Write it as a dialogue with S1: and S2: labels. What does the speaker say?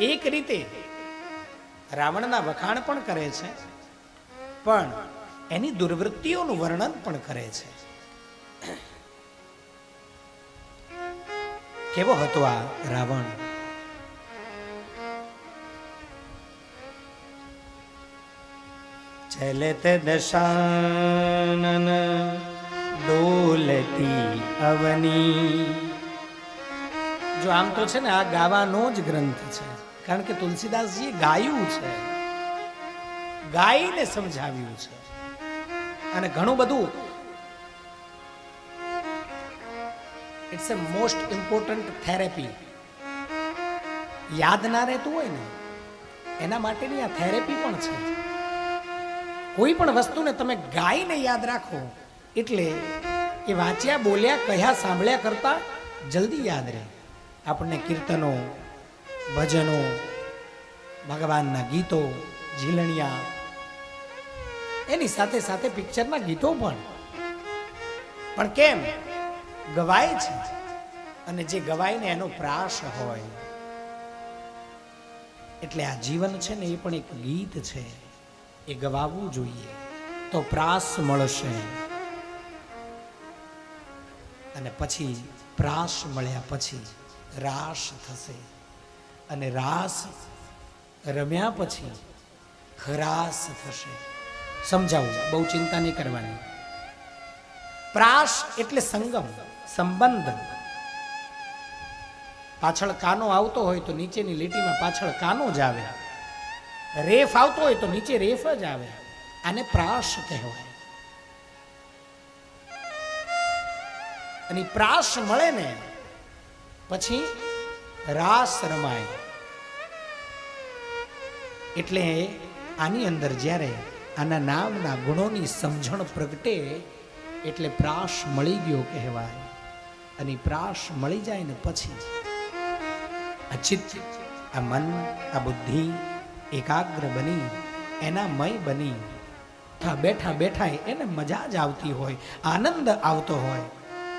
S1: એક રીતે રાવણના વખાણ પણ કરે છે પણ એની દુર્વૃત્તિઓનું વર્ણન પણ કરે છે. કેવો હતો આ રાવણ? ચલત દશાનન ડોલતી અવની. જો આમ તો છે ને આ ગાવાનો જ ગ્રંથ છે. કારણ કે તુલસીદાસજીએ ગાયું છે. ગાઈને સમજાવ્યું છે. અને ઘણું બધું it's a most important therapy યાદ ના રહેતું હોય ને, એના માટેની આ થેરેપી પણ છે. કોઈ પણ વસ્તુને તમે ગાઈને યાદ રાખો, એટલે એ વાંચ્યા બોલ્યા, કહ્યા, સાંભળ્યા કરતા જલ્દી યાદ રહે. આપણને કીર્તનો ભજનો, ભગવાનના ગીતો, ઝીલણિયા. એની સાથે સાથે પિક્ચરના ગીતો પણ. પણ કેમ? ગવાય છે. અને જે ગવાય ને એનો પ્રાસ હોય. એટલે આ જીવન છે ને એ પણ એક ગીત છે. એ ગવાવું જોઈએ. તો પ્રાસ મળશે. અને પછી પ્રાસ મળ્યા પછી રાસ થશે. અને રાસ રમ્યા પછી હરાસ થશે. સમજાવું, બહુ ચિંતા નહીં કરવાની. પ્રાસ એટલે સંગમ સંબંધ પાછળ કાનો આવતો હોય તો નીચેની લીટીમાં પાછળ કાનો જ આવે. રેફ આવતો હોય તો નીચે રેફ જ આવે. આને પ્રાસ કહેવાય. અને પ્રાશ મળે ને પછી રાસ રમાય. એટલે આની અંદર જ્યારે આના નામના ગુણોની સમજણ પ્રગટે, એટલે પ્રાસ મળી ગયો કહેવાય. અને પ્રાશ મળી જાય ને પછી આ ચિત્ત, આ મન, આ બુદ્ધિ એકાગ્ર બની એના મય બની બેઠા બેઠા એને મજા જ આવતી હોય, આનંદ આવતો હોય.